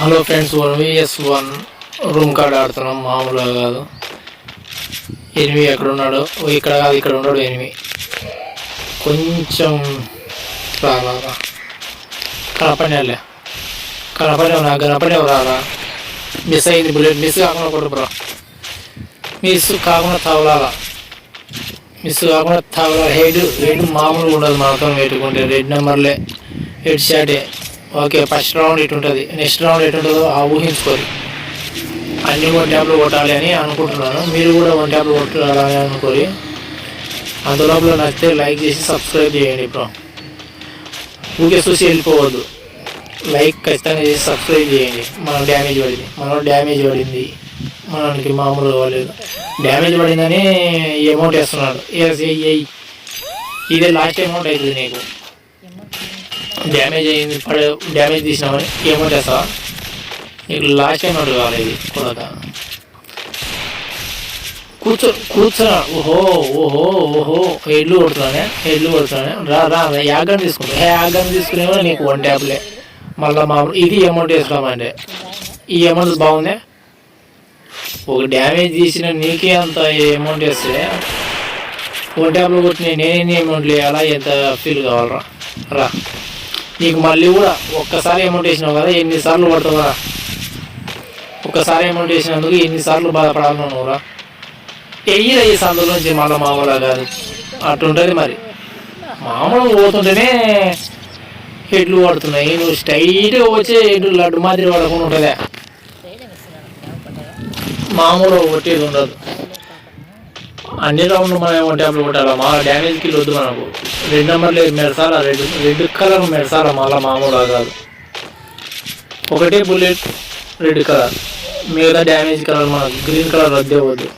Hello friends one VS one room card ఆడుతున్నాం. మామూలుగా కాదు. ఎనిమి ఎక్కడ ఉన్నాడు? ఓ ఇక్కడ కాదు ఇక్కడ ఉన్నాడు ఎనిమి. కొంచెం రారా కనపడలే కలపనే ఉన్నా కనపడేవు రారా మిస్ అయింది బుల్లెట్ మిస్ కాకుండా కొడు బ్రో. మిస్ కాకుండా తవలాలా మిస్ కాకుండా తవలా హెడ్ హెడ్ మామూలుగా ఉండదు మనతో పెట్టుకుంటే రెడ్ నెంబర్లే హెడ్ షాటే ఓకే ఫస్ట్ రౌండ్ ఇటు ఉంటుంది? నెక్స్ట్ రౌండ్ ఎటు ఉంటుందో ఆ ఊహించుకోరు. అన్ని వన్ ట్యాబ్లో కొట్టాలి అని అనుకుంటున్నాను. మీరు కూడా వన్ ట్యాబ్లో కొట్టాలని అనుకోరి. అందులోపల నచ్చితే లైక్ చేసి సబ్స్క్రైబ్ చేయండి ఇప్పుడు ఊకే చూసి వెళ్ళిపోవద్దు. లైక్ ఖచ్చితంగా చేసి సబ్స్క్రైబ్ చేయండి. మనం డ్యామేజ్ పడింది. మనం డ్యామేజ్ పడింది. మనకి మామూలుగా కావలేదు డ్యామేజ్ పడిందని అమౌంట్ వేస్తున్నాడు. ఎస్ ఇదే లాస్ట్ అమౌంట్ అవుతుంది నీకు. డ్యామేజ్ అయింది. పడే డ్యామేజ్ తీసినామని ఏమో చేస్తా. నీకు లాస్ట్ అమౌంట్ కావాలి ఇది కొడక. కూర్చో కూర్చోరా. ఓహో ఓహో ఓహో. ఎడ్లు కొడుతున్నానే ఎడ్లు కొడుతున్నానే. రా రా యాగం తీసుకుంటా. ఏ యాగన్ తీసుకునే నీకు వన్ ట్యాబ్లే మళ్ళీ మామూలు ఇది అమౌంట్ వేసుకోమంటే ఈ అమౌంట్ బాగుందే? ఒక డ్యామేజ్ తీసిన నీకే అంత అమౌంట్ వేస్తే వన్ ట్యాబ్లో కొట్టిన నేనే అమౌంట్ అలా ఎంత ఫీల్ కావాలరా? రా. నీకు మళ్ళీ కూడా ఒక్కసారి అమౌంట్ వేసినావు కదా ఎన్నిసార్లు పడుతుందా? ఒక్కసారి అమౌంట్ వేసినందుకు ఎన్నిసార్లు బాధపడాలి నువ్వు రా? వెయ్యి ఈ సందులోంచి మళ్ళీ మామూలుగా కాదు. అట్లుంటుంది మరి. మామూలుగా పోతుంటేనే హెడ్లు పడుతున్నాయి. నువ్వు స్ట్రైట్గా వచ్చే హెడ్లు లడ్డు మాదిరి పడకుండా ఉంటుందా. మామూలుగా కొట్టేది ఉండదు. అన్ని రౌండ్ మనం ఏమంటే అప్పుడు కొట్టాలి? మా డ్యామేజ్ కిల్ వద్దు మనకు. రెండు నెంబర్లు మెరసాలా రెడ్ రెడ్ కలర్ మెరసాలా మళ్ళీ మామూలుగా కాదు. ఒకటే బుల్లెట్ రెడ్ కలర్. మిగతా డ్యామేజ్ కలర్ మనకు గ్రీన్ కలర్ వద్దే వద్దు.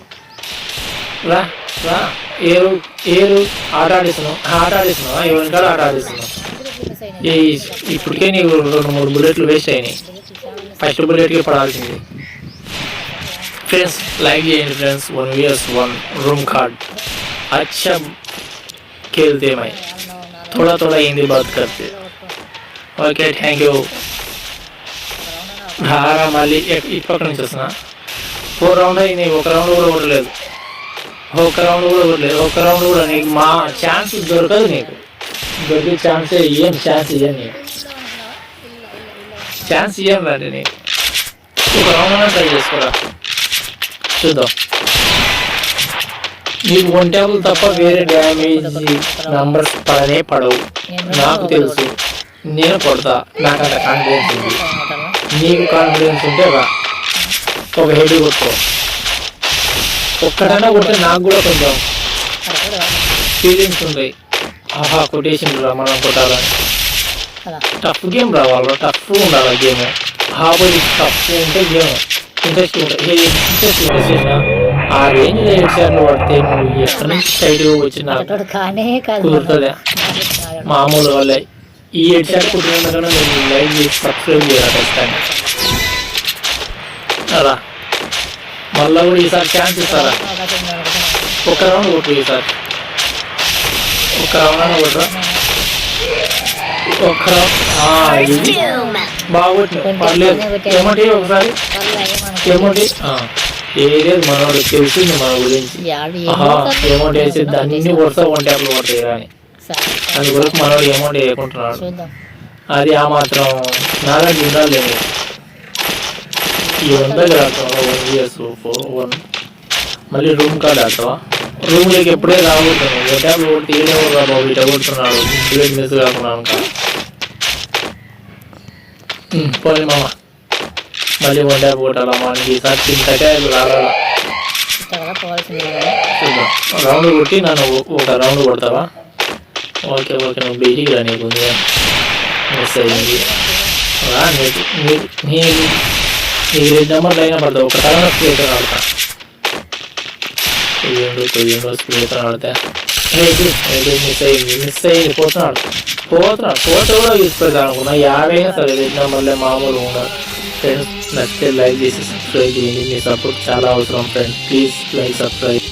రా రా. ఏరు ఏరు. ఆట ఆడిస్తున్నావు. ఆట ఆడిస్తున్నావా? ఎవరి కాడ ఆట ఆడిస్తున్నావు. ఈ ఇప్పటికే నీకు రెండు మూడు బుల్లెట్లు వేస్ట్ అయినాయి. ఫస్ట్ బుల్లెట్కి పడాల్సింది. फ्रेंड्स लाइक చేయండి friends one years one room card अच्छा खेलते मैं थोड़ा थोड़ा हिंदी बात करते ఓకే థ్యాంక్ యూ రారా మళ్ళీ ఎక్- ఇటు పక్క నుంచి వస్తున్నా ఫోర్ రౌండ్ అయింది ఒక రౌండ్ కూడా కొట్టలేదు ఒక రౌండ్ కూడా కొట్టలేదు ఒక రౌండ్ కూడా నీకు మా ఛాన్స్ దొరకదు నీకు దొరికే ఛాన్స్ ఏం ఛాన్స్ ఇయ్యం నీకు ఛాన్స్ ఇయ్యం రండి నీకు ఒక రౌండ్ అయినా ట్రై చేసుకోరా చూద్దాం. నీకు వన్ టేబుల్ తప్ప వేరే డ్యామేజ్ నంబర్స్ పడనే పడవు. నాకు తెలుసు. నేను కొడతా. నాకు అంత కాన్ఫిడెన్స్ ఉంది. నీకు కాన్ఫిడెన్స్ ఉంటే రా. ఒక హెడ్ కొట్టుకో. ఒక్కడైనా కొడితే నాకు కూడా కొంచెం ఫీలింగ్స్ ఉంటాయి. ఆహా కొటేషన్ రా మనం కొట్టాలని. టఫ్ గేమ్ రావాలి టఫ్ ఉండాలి గేమ్ హాబీ టఫ్ ఉంటే గేమ్ ఇంట్రెస్ట్ ఉంటుంది ఇంట్రెస్ట్ ఉంటుంది ఆ రేంజ్ ఎడిషన్లు పడితే నువ్వు ఎక్కడి నుంచి సైడ్ వచ్చిన కుదురుతుందా మామూలు వల్ల. ఈ ఎడిషన్ కన్నా నేను లైక్ చేసి సబ్స్క్రైబ్ చేయాలి ఖచ్చితంగా అలా. మళ్ళా కూడా ఈసారి ఛాన్స్ ఇస్తారా? ఒక రౌండ్ కొట్టు ఈసారి. ఒక రౌండ్ కొట్టరా ఒక్క రౌండ్. ఇది. బాగుంటుంది పర్లేదు. ఏమంటే ఒకసారి? ఏమంటే మనోడు తెలిసింది మన గురించి. వేసి అన్ని వరుస వన్ ట్యాప్లు పడతాయి కానీ దాని గురించి మనోడు ఏమౌంట్ వేయకుంటున్నాడు అది ఆ మాత్రం నాలాంటి ఉండాలి ఈ వన్ ఇయర్స్ ఫోర్ వన్ మళ్ళీ రూమ్ కార్డ్ ఆడతావా రూమ్లోకి ఎప్పుడే రాబోతున్నావు? ట్యాప్లు కొట్టి ఇట కొడుతున్నాడు మిస్ కాకుండా పోనీ మామ. మళ్ళీ వన్ ట్యాప్ కొట్టాలా మనకి ఈసారి చింతకాయలు రావాలా ఇతర పోవాల్సింది కదా చూద్దాం రౌండ్ కొట్టి నన్ను ఒ- ఒక రౌండ్ కొడతావా? ఓకే ఓకే నువ్వు బయటికి రా నీకు మిస్ అయ్యింది రా నీకు నీకు నీకు నీకు రెండు నెంబర్లు అయినా పడతావు ఒక తర్వాత స్ప్లేతో ఆడతా. కొయ్యండు కొయ్యండు స్ప్లేతో ఆడతా. మిస్ అయ్యింది మిస్ అయ్యింది పోతున్నాడు పోతున్నాడు పోతే కూడా తీసుకెళ్తాను అనుకున్నా. యాభైనా సరే రెండు నెంబర్లే మామూలు ఉండాలి ఫ్రెండ్స్ నచ్చితే లైక్ చేసి సబ్స్క్రైబ్ చేయండి. మీ సపోర్ట్ చాలా అవసరం ఫ్రెండ్స్ ప్లీజ్ లైక్ సబ్స్క్రైబ్